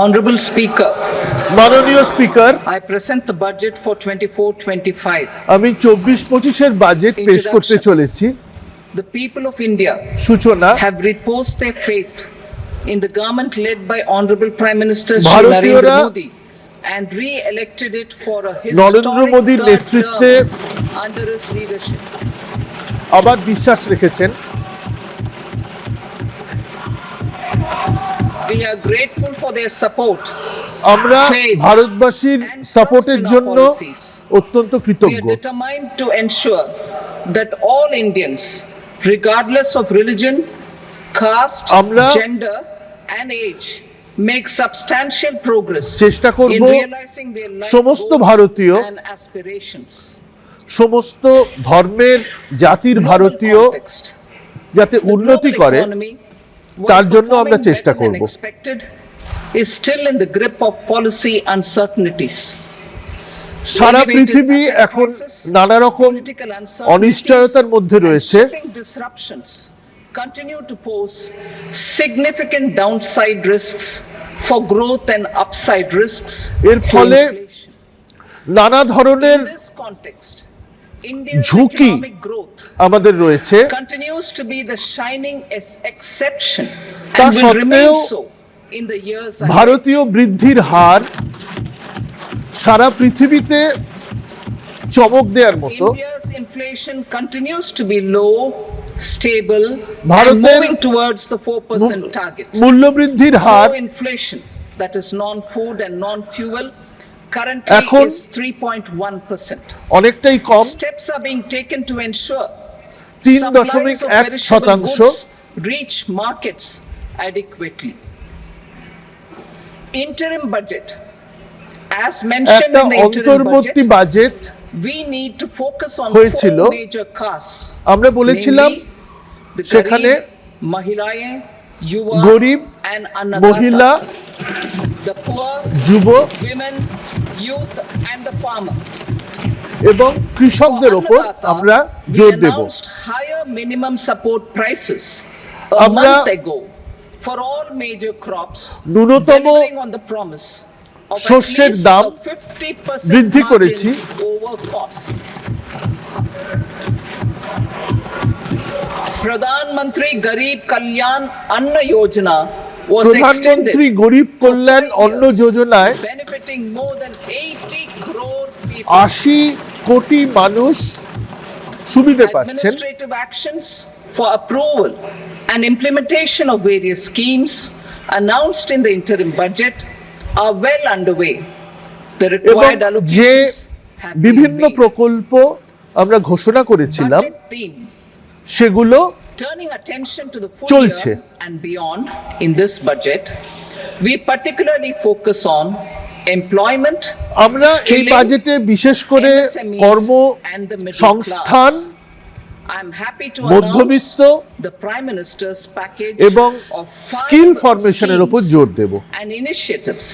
Honorable Speaker, মাননীয় speaker I present the budget for 24-25. আমি চব্বিশ পঁচিশের বাজেট পেশ করতে. চলেছি The people of India সূচনা have reposed their faith in the government led by Honorable Prime Minister Shri ভারতীয়রা Narendra Modi and re-elected it for a Narendra historic মোদীর third নেতৃত্বে term under his leadership. আবার বিশ্বাস রেখেছেন We are grateful for their support আমরা ভারতবাসীর সাপোর্টের জন্য. অত্যন্ত We are কৃতজ্ঞ determined to ensure that all Indians, regardless of religion, caste, gender, and age, make substantial progress চেষ্টা করব সমস্ত ভারতীয়. সমস্ত ধর্মের জাতির ভারতীয়. যাতে উন্নতি করে তার জন্য আমরা চেষ্টা করব। is still in the grip of policy uncertainties. সারা পৃথিবী এখন নানা রকম অনিশ্চয়তার মধ্যে রয়েছে disruptions continue to pose significant downside risks for growth and upside risks এর ফলে নানা ধরনের context, ঝুঁকি আমাদের রয়েছে তা সত্ত্বেও. ভারতীয় বৃদ্ধির হার সারা পৃথিবীতে চমক দেওয়ার মতো ভারতের towards the 4% target. মূল্যবৃদ্ধির her Low inflation, that is non-food and non-fuel, currently এখন- অনেকটাই কম Steps are being taken to ensure তিন দশমিক এক শতাংশ reach markets adequately. Interim budget. As mentioned in the interim অন্তর্বর্তী budget, we need to focus on হয়েছিল। আমরা বলেছিলাম সেখানে গরিব, মহিলা যুব women, youth, and the farmer. এবং কৃষকদের For ওপর Annadata, আমরা we জোর দেব announced higher minimum support prices a আমরা- month ago for all major crops, ন্যূনতম delivering on the promise of at শস্যের least দাম a 50% বৃদ্ধি margin করেছি। over costs. Pradhan Mantri Garib প্রধানমন্ত্রী গরিব কল্যাণ অন্ন যোজনায় benefiting more than 80 crore people. আশি কোটি মানুষ সুবিধে পাচ্ছেন for approval and implementation of various schemes announced in the interim budget are well underway. The required allocations বিভিন্ন. প্রকল্প আমরা ঘোষণা করেছিলাম সেগুলো turning attention to the full চলছে। year and beyond in this budget, we particularly focus on employment, আমরা এই বাজেটে বিশেষ করে কর্ম সংস্থান মধ্যবিত্ত announce the Prime Minister's package এবং স্কিল ফরমেশনের schemes জোর দেব and initiatives